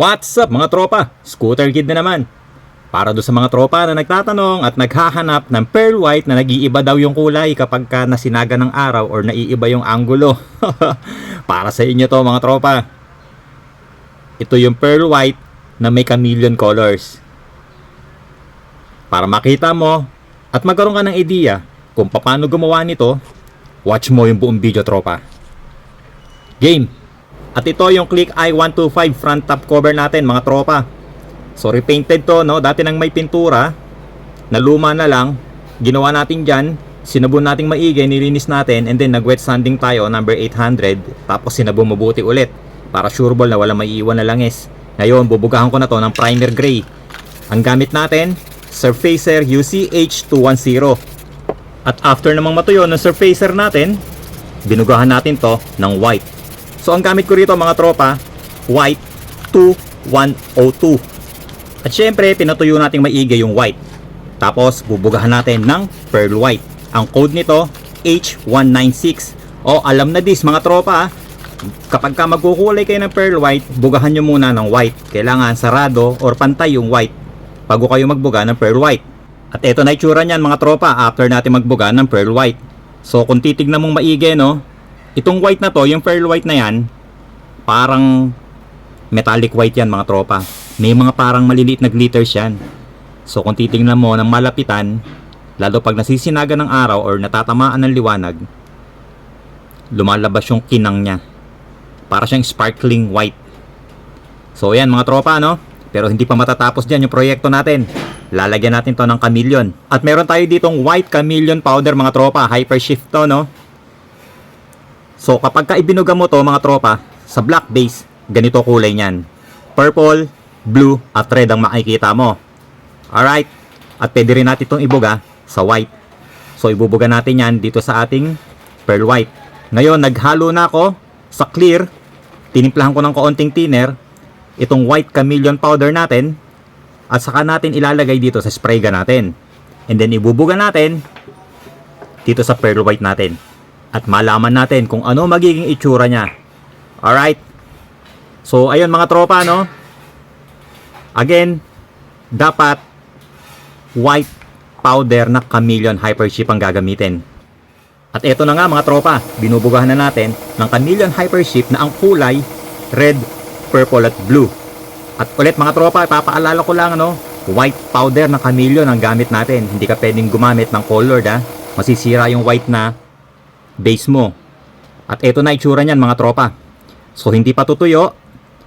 What's up mga tropa? Scooter Kid na naman. Para do sa mga tropa na nagtatanong at naghahanap ng pearl white na nag-iiba daw yung kulay kapag ka nasinaga ng araw or naiiba yung anggulo. Para sa inyo to mga tropa. Ito yung pearl white na may chameleon colors. Para makita mo at magkaroon ka ng idea kung paano gumawa nito, watch mo yung buong video tropa. Game! At ito yung Click i125 front top cover natin mga tropa. So repainted to no, dati nang may pintura na luma na lang, ginawa natin dyan, sinabon nating maigi, nilinis natin and then nag wet sanding tayo number 800 tapos sinabon mabuti ulit para sure ball na wala maiiwan na langis. Ngayon bubugahan ko na to ng primer gray. Ang gamit natin, Surfacer UCH210. At after namang matuyo ng Surfacer natin, binugahan natin to ng white. So ang gamit ko rito mga tropa, white 2102. At syempre, pinatuyo nating maigi yung white. Tapos, bubugahan natin ng pearl white. Ang code nito, H196. O, alam na this mga tropa. ah. Kapag ka magkukulay kayo ng pearl white, bugahan nyo muna ng white. Kailangan sarado or pantay yung white bago kayo magbuga ng pearl white. At eto na itsura niyan mga tropa after natin magbuga ng pearl white. So kung titignan mong maigi no, itong white na to, yung pearl white na yan, parang metallic white yan mga tropa. May mga parang maliliit na glitters yan. So kung titingnan mo ng malapitan, lalo pag nasisinaga ng araw or natatamaan ng liwanag, lumalabas yung kinang niya. Para siyang sparkling white. So yan mga tropa no. Pero hindi pa matatapos dyan yung proyekto natin. Lalagyan natin to ng chameleon. At meron tayo ditong white chameleon powder mga tropa. Hyper shift to no. So kapag ka ibinuga mo to mga tropa sa black base, ganito kulay niyan. Purple, blue at red ang makikita mo. Alright. At pwede rin natin itong ibuga sa white. So ibubuga natin yan dito sa ating pearl white. Ngayon naghalo na ako sa clear. Tinimplahan ko ng kaunting thinner itong white chameleon powder natin at saka natin ilalagay dito sa spray gun natin. And then ibubuga natin dito sa pearl white natin. At malaman natin kung ano magiging itsura niya. Alright? So, ayun mga tropa, no? Again, dapat white powder na chameleon hypership ang gagamitin. At eto na nga mga tropa, binubugahan na natin ng chameleon hypership na ang kulay red, purple at blue. At ulit mga tropa, ipapaalala ko lang ano, white powder na chameleon ang gamit natin. Hindi ka pwedeng gumamit ng colored ha. Masisira yung white na base mo. At eto na itsura niyan mga tropa. So hindi pa tutuyo,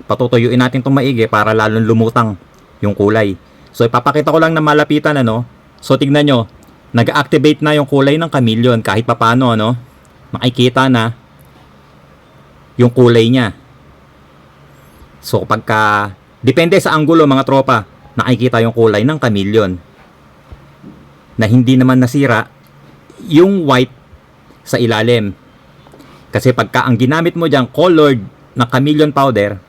patutuyuin natin itong maigi para lalong lumutang yung kulay. So ipapakita ko lang na malapitan ano. So tignan nyo, nag-activate na yung kulay ng chameleon kahit papano ano. Makikita na yung kulay niya. So pagka depende sa anggulo mga tropa, nakikita yung kulay ng chameleon. Na hindi naman nasira yung white sa ilalim. Kasi pagka ang ginamit mo diyan colored na chameleon powder,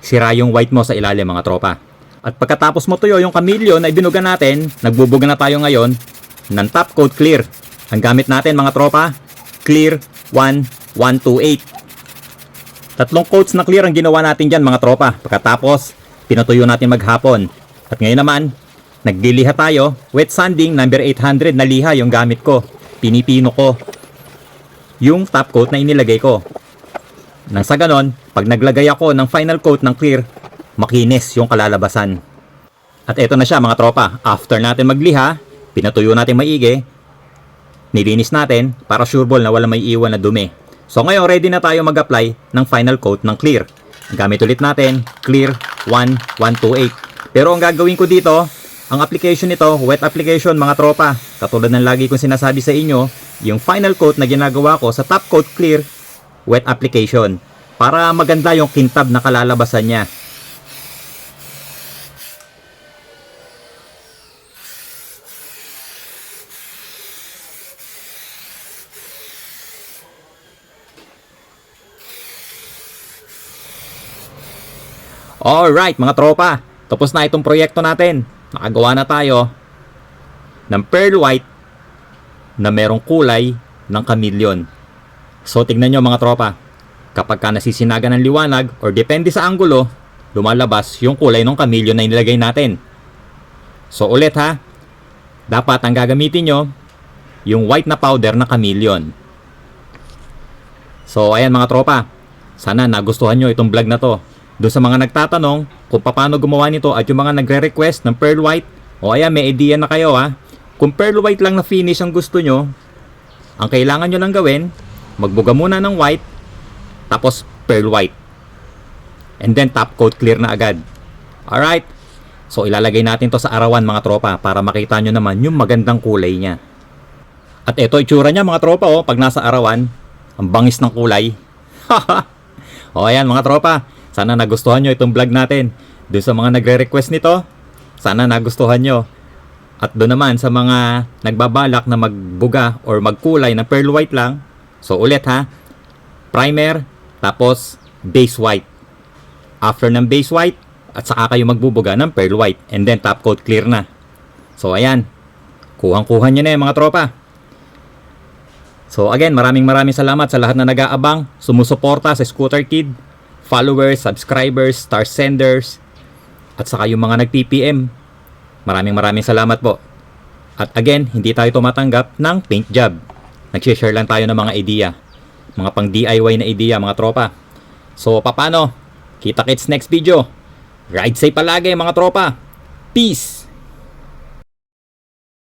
sira yung white mo sa ilalim mga tropa. At pagkatapos mo tuyo yung chameleon na ibinuga natin, nagbubuga na tayo ngayon ng top coat clear. Ang gamit natin mga tropa, clear 1128. Tatlong coats na clear ang ginawa natin dyan mga tropa. Pagkatapos, pinatuyo natin maghapon. At ngayon naman, nagdiliha tayo. Wet sanding number 800 na liha yung gamit ko. Pinipino ko yung top coat na inilagay ko. Nang sa ganon, pag naglagay ako ng final coat ng clear, makinis yung kalalabasan. At eto na siya mga tropa. After natin magliha, pinatuyo natin maigi, nilinis natin para sure na wala may iwan na dumi. So ngayon ready na tayo mag-apply ng final coat ng clear. Gamit ulit natin, clear 1128. Pero ang gagawin ko dito, ang application nito, wet application mga tropa. Katulad ng lagi kong sinasabi sa inyo, yung final coat na ginagawa ko sa top coat clear, wet application. Para maganda yung kintab na kalalabasan niya. Alright mga tropa, tapos na itong proyekto natin. Nakagawa na tayo ng pearl white na merong kulay ng chameleon. So tignan nyo mga tropa, kapag ka nasisinaga ng liwanag or depende sa anggulo, lumalabas yung kulay ng kamilyon na inilagay natin. So ulit ha, dapat ang gagamitin nyo, yung white na powder na chameleon. So ayan mga tropa, sana nagustuhan nyo itong vlog na to. Doon sa mga nagtatanong kung paano gumawa nito at yung mga nagre-request ng pearl white, o ayan may idea na kayo ha. Kung pearl white lang na finish ang gusto nyo, ang kailangan nyo lang gawin, magbuga muna ng white, tapos pearl white. And then top coat clear na agad. Alright, so ilalagay natin to sa arawan mga tropa para makita nyo naman yung magandang kulay niya. At ito itsura niya mga tropa oh, pag nasa arawan, ang bangis ng kulay. o ayan mga tropa, sana nagustuhan nyo itong vlog natin. Doon sa mga nagre-request nito, sana nagustuhan nyo. At doon naman sa mga nagbabalak na magbuga or magkulay na pearl white lang, so ulit ha, primer, tapos base white. After ng base white, at saka kayo magbubuga ng pearl white and then top coat clear na. So ayan, kuhang-kuhan nyo na yung mga tropa. So again, maraming maraming salamat sa lahat na nag-aabang, sumusuporta sa Scooter Kid, followers, subscribers, star senders, at saka yung mga nag-PPM. Maraming maraming salamat po. At again, hindi tayo tumatanggap ng paint job. Nag-share lang tayo ng mga idea. Mga pang DIY na idea mga tropa. So, papano? Kita kits next video. Ride safe palagi mga tropa. Peace!